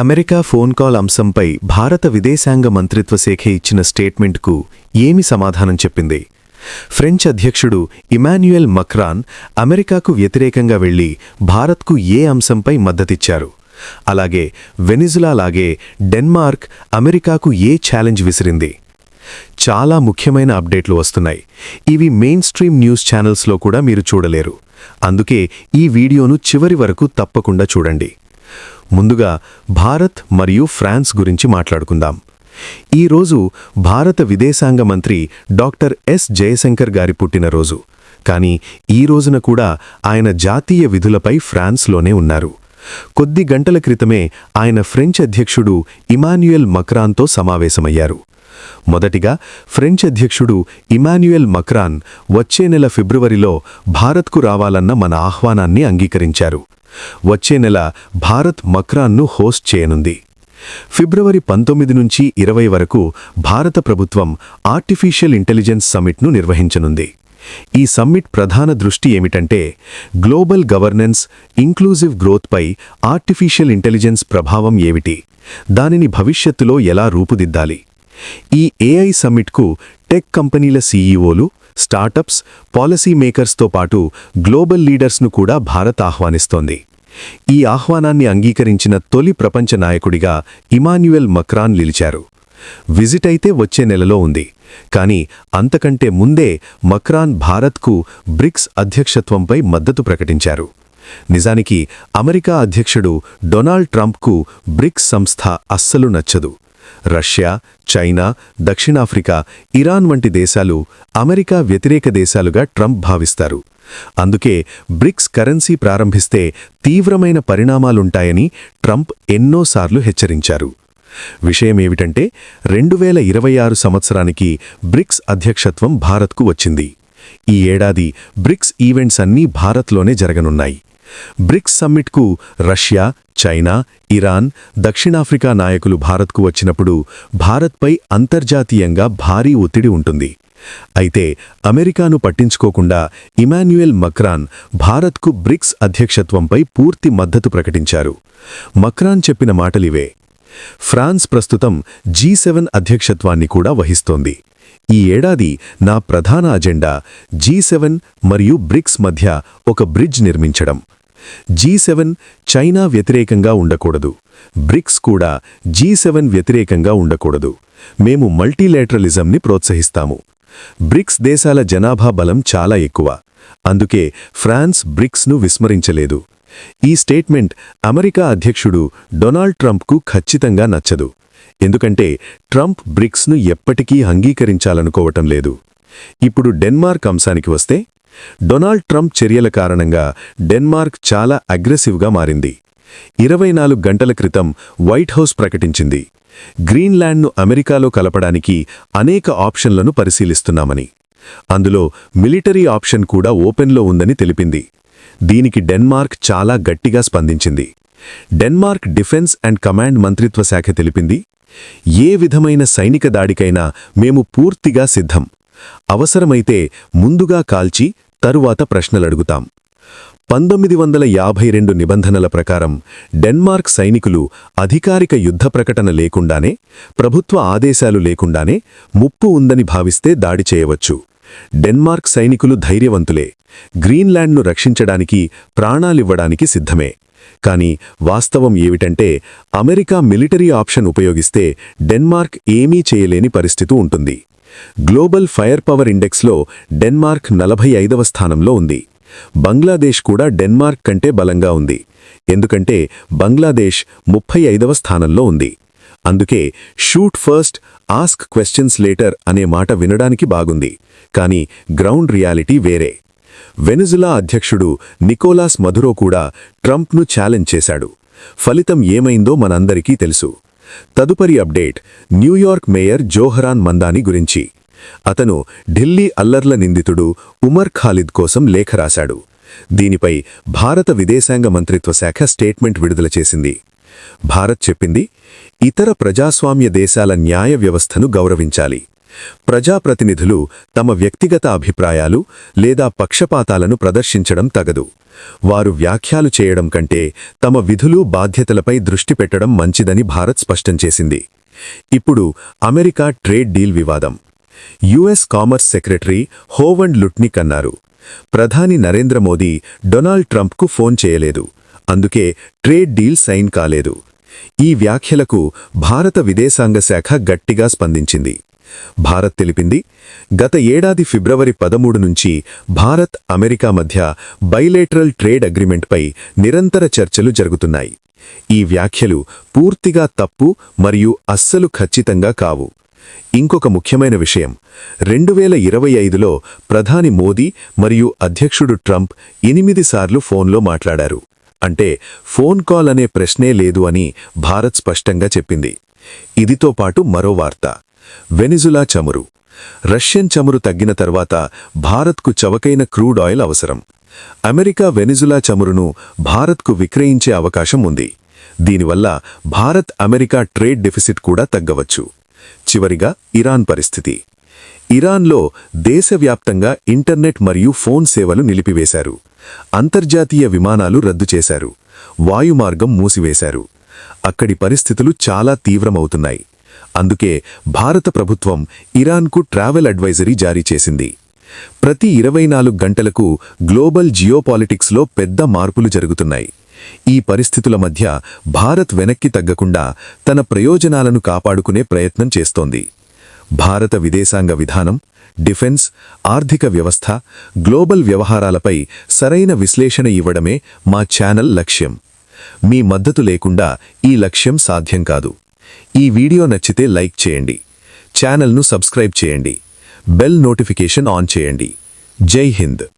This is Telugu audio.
అమెరికా ఫోన్ కాల్ అంశంపై భారత విదేశాంగ మంత్రిత్వ శాఖ ఇచ్చిన స్టేట్మెంట్కు ఏమి సమాధానం చెప్పింది? ఫ్రెంచ్ అధ్యక్షుడు ఇమాన్యుయల్ మక్రాన్ అమెరికాకు వ్యతిరేకంగా వెళ్ళి భారత్కు ఏ అంశంపై మద్దతిచ్చారు? అలాగే వెనిజులా లాగే డెన్మార్క్ అమెరికాకు ఏ ఛాలెంజ్ విసిరింది? చాలా ముఖ్యమైన అప్డేట్లు వస్తున్నాయి. ఇవి మెయిన్ స్ట్రీమ్ న్యూస్ ఛానల్స్లో కూడా మీరు చూడలేరు. అందుకే ఈ వీడియోను చివరి వరకు తప్పకుండా చూడండి. ముందుగా భారత్ మరియు ఫ్రాన్స్ గురించి మాట్లాడుకుందాం. ఈరోజు భారత విదేశాంగ మంత్రి డాక్టర్ ఎస్ జయశంకర్ గారి పుట్టినరోజు కానీ ఈ రోజున కూడా ఆయన జాతీయ విధులపై ఫ్రాన్స్లోనే ఉన్నారు. కొద్ది గంటల క్రితమే ఆయన ఫ్రెంచ్ అధ్యక్షుడు ఇమాన్యుయల్ మక్రాన్తో సమావేశమయ్యారు. మొదటిగా ఫ్రెంచ్ అధ్యక్షుడు ఇమాన్యుయల్ మక్రాన్ వచ్చే నెల ఫిబ్రవరిలో భారత్కు రావాలన్న మన ఆహ్వానాన్ని అంగీకరించారు. వచ్చే నెల భారత్ మక్రాన్ను హోస్ట్ చేయనుంది. ఫిబ్రవరి పంతొమ్మిది నుంచి ఇరవై వరకు భారత ప్రభుత్వం ఆర్టిఫిషియల్ ఇంటెలిజెన్స్ సమ్మిట్ను నిర్వహించనుంది. ఈ సమ్మిట్ ప్రధాన దృష్టి ఏమిటంటే గ్లోబల్ గవర్నెన్స్ ఇంక్లూజివ్ గ్రోత్పై ఆర్టిఫిషియల్ ఇంటెలిజెన్స్ ప్రభావం ఏమిటి? దానిని భవిష్యత్తులో ఎలా రూపుదిద్దాలి? ఈ ఏఐ సమ్మిట్కు టెక్ కంపెనీల సీఈఓలు స్టార్టప్స్ పాలసీ మేకర్స్తో పాటు గ్లోబల్ లీడర్స్ను కూడా భారత్ ఆహ్వానిస్తోంది. ఈ ఆహ్వానాన్ని అంగీకరించిన తొలి ప్రపంచ నాయకుడిగా ఇమాన్యుయల్ మక్రాన్ నిలిచారు. విజిట్ అయితే వచ్చే నెలలో ఉంది. కానీ అంతకంటే ముందే మక్రాన్ భారత్కు బ్రిక్స్ అధ్యక్షత్వంపై మద్దతు ప్రకటించారు. నిజానికి అమెరికా అధ్యక్షుడు డొనాల్డ్ ట్రంప్కు బ్రిక్స్ సంస్థ అస్సలు నచ్చదు. రష్యా చైనా దక్షిణాఫ్రికా ఇరాన్ వంటి దేశాలు అమెరికా వ్యతిరేక దేశాలుగా ట్రంప్ భావిస్తారు. అందుకే బ్రిక్స్ కరెన్సీ ప్రారంభిస్తే తీవ్రమైన పరిణామాలుంటాయని ట్రంప్ ఎన్నోసార్లు హెచ్చరించారు. విషయమేమిటంటే రెండు వేల ఇరవై ఆరు సంవత్సరానికి బ్రిక్స్ అధ్యక్షత్వం భారత్కు వచ్చింది. ఈ ఏడాది బ్రిక్స్ ఈవెంట్స్ అన్నీ భారత్లోనే జరగనున్నాయి. బ్రిక్స్ సమ్మిట్కు రష్యా చైనా ఇరాన్ దక్షిణాఫ్రికా నాయకులు భారత్కు వచ్చినప్పుడు భారత్పై అంతర్జాతీయంగా భారీ ఒత్తిడి ఉంటుంది. అయితే అమెరికాను పట్టించుకోకుండా ఇమాన్యుయల్ మక్రాన్ భారత్కు బ్రిక్స్ అధ్యక్షత్వంపై పూర్తి మద్దతు ప్రకటించారు. మక్రాన్ చెప్పిన మాటలివే. ఫ్రాన్స్ ప్రస్తుతం జీ సెవెన్ అధ్యక్షత్వాన్ని కూడా వహిస్తోంది. ఈ ఏడాది నా ప్రధాన అజెండా జీ సెవెన్ మరియు బ్రిక్స్ మధ్య ఒక బ్రిడ్జ్ నిర్మించడం. జీ సెవెన్ చైనా వ్యతిరేకంగా ఉండకూడదు. బ్రిక్స్ కూడా జీ సెవెన్ వ్యతిరేకంగా ఉండకూడదు. మేము మల్టీలేటరలిజంని ప్రోత్సహిస్తాము. బ్రిక్స్ దేశాల జనాభా బలం చాలా ఎక్కువ. అందుకే ఫ్రాన్స్ బ్రిక్స్ను విస్మరించలేదు. ఈ స్టేట్మెంట్ అమెరికా అధ్యక్షుడు డొనాల్డ్ ట్రంప్కు ఖచ్చితంగా నచ్చదు. ఎందుకంటే ట్రంప్ బ్రిక్స్ను ఎప్పటికీ అంగీకరించాలనుకోవటం లేదు. ఇప్పుడు డెన్మార్క్ అంశానికి వస్తే డొనాల్డ్ ట్రంప్ చర్యల కారణంగా డెన్మార్క్ చాలా అగ్రెసివ్గా మారింది. ఇరవై నాలుగు గంటల క్రితం వైట్ హౌస్ ప్రకటించింది. గ్రీన్లాండ్ను అమెరికాలో కలపడానికి అనేక ఆప్షన్లను పరిశీలిస్తున్నామని. అందులో మిలిటరీ ఆప్షన్ కూడా ఓపెన్లో ఉందని తెలిపింది. దీనికి డెన్మార్క్ చాలా గట్టిగా స్పందించింది. డెన్మార్క్ డిఫెన్స్ అండ్ కమాండ్ మంత్రిత్వ శాఖ తెలిపింది ఏ విధమైన సైనిక దాడికైనా మేము పూర్తిగా సిద్ధం. అవసరమైతే ముందుగా కాల్చి తరువాత ప్రశ్నలడుగుతాం. పంతొమ్మిది వందల యాభై రెండు నిబంధనల ప్రకారం డెన్మార్క్ సైనికులు అధికారిక యుద్ధ ప్రకటన లేకుండానే ప్రభుత్వ ఆదేశాలు లేకుండానే ముప్పు ఉందని భావిస్తే దాడి చేయవచ్చు. డెన్మార్క్ సైనికులు ధైర్యవంతులే. గ్రీన్లాండ్ను రక్షించడానికి ప్రాణాలివ్వడానికి సిద్ధమే. కానీ వాస్తవం ఏమిటంటే అమెరికా మిలిటరీ ఆప్షన్ ఉపయోగిస్తే డెన్మార్క్ ఏమీ చేయలేని పరిస్థితి ఉంటుంది. గ్లోబల్ ఫైర్ పవర్ ఇండెక్స్లో డెన్మార్క్ నలభై ఐదవ స్థానంలో ఉంది. బంగ్లాదేశ్ కూడా డెన్మార్క్ కంటే బలంగా ఉంది. ఎందుకంటే బంగ్లాదేశ్ ముప్పై ఐదవ స్థానంలో ఉంది. అందుకే shoot first ask questions later అనే మాట వినడానికి బాగుంది. కానీ గ్రౌండ్ రియాలిటీ వేరే. వెనుజులా అధ్యక్షుడు నికోలాస్ మధురో కూడా ట్రంప్ను ఛాలెంజ్ చేశాడు. ఫలితం ఏమైందో మనందరికీ తెలుసు. తదుపరి update New York mayor Zohran Mamdani గురించి. అతను ఢిల్లీ అల్లర్ల నిందితుడు ఉమర్ ఖాలిద్ కోసం లేఖ రాశాడు. దీనిపై భారత విదేశాంగ మంత్రిత్వ శాఖ స్టేట్మెంట్ విడుదల చేసింది. భారత్ చెప్పింది ఇతర ప్రజాస్వామ్య దేశాల న్యాయ వ్యవస్థను గౌరవించాలి. ప్రజాప్రతినిధులు తమ వ్యక్తిగత అభిప్రాయాలు లేదా పక్షపాతాలను ప్రదర్శించడం తగదు. వారు వ్యాఖ్యలు చేయడం కంటే తమ విధులు బాధ్యతలపై దృష్టి పెట్టడం మంచిదని భారత్ స్పష్టం చేసింది. ఇప్పుడు అమెరికా ట్రేడ్ డీల్ వివాదం. US commerce secretary Howard Lutnick అన్నారు. ప్రధాని నరేంద్ర మోదీ డొనాల్డ్ ట్రంప్కు ఫోన్ చేయలేదు. అందుకే ట్రేడ్ డీల్ సైన్ కాలేదు. ఈ వ్యాఖ్యలకు భారత విదేశాంగ శాఖ గట్టిగా స్పందించింది. భారత్ తెలిపింది గత ఏడాది ఫిబ్రవరి పదమూడు నుంచి భారత్ అమెరికా మధ్య బైలేటరల్ ట్రేడ్ అగ్రిమెంట్పై నిరంతర చర్చలు జరుగుతున్నాయి. ఈ వ్యాఖ్యలు పూర్తిగా తప్పు మరియు అస్సలు ఖచ్చితంగా కావు. ఇంకొక ముఖ్యమైన విషయం రెండు వేల ఇరవై ఐదులో ప్రధాని మోదీ మరియు అధ్యక్షుడు ట్రంప్ ఎనిమిది సార్లు ఫోన్లో మాట్లాడారు. అంటే ఫోన్ కాల్ అనే ప్రశ్నే లేదు అని భారత్ స్పష్టంగా చెప్పింది. ఇదితో పాటు మరో వార్త. వెనిజులా చమురు. రష్యన్ చమురు తగ్గిన తర్వాత భారత్కు చవకైన క్రూడ్ ఆయిల్ అవసరం. అమెరికా వెనిజులా చమురును భారత్కు విక్రయించే అవకాశం ఉంది. దీనివల్ల భారత్ అమెరికా ట్రేడ్ డెఫిసిట్ కూడా తగ్గవచ్చు. చివరిగా ఇరాన్ పరిస్థితి. ఇరాన్లో దేశవ్యాప్తంగా ఇంటర్నెట్ మరియు ఫోన్ సేవలు నిలిపివేశారు. అంతర్జాతీయ విమానాలు రద్దు చేశారు. వాయుమార్గం మూసివేశారు. అక్కడి పరిస్థితులు చాలా తీవ్రమవుతున్నాయి. అందుకే భారత ప్రభుత్వం ఇరాన్కు ట్రావెల్ అడ్వైజరీ జారీ చేసింది. ప్రతి ఇరవై నాలుగు గంటలకు గ్లోబల్ జియోపాలిటిక్స్లో పెద్ద మార్పులు జరుగుతున్నాయి. ఈ పరిస్థితుల మధ్య భారత్ వెనక్కి తగ్గకుండా తన ప్రయోజనాలను కాపాడుకునే ప్రయత్నం చేస్తోంది. భారత విదేశాంగ విధానం డిఫెన్స్ ఆర్థిక వ్యవస్థ గ్లోబల్ వ్యవహారాలపై సరైన విశ్లేషణ ఇవ్వడమే మా ఛానల్ లక్ష్యం. మీ మద్దతు లేకుండా ఈ లక్ష్యం సాధ్యం కాదు. ఈ వీడియో నచ్చితే లైక్ చేయండి. ఛానల్ను సబ్స్క్రైబ్ చేయండి. బెల్ నోటిఫికేషన్ ఆన్ చేయండి. జై హింద్.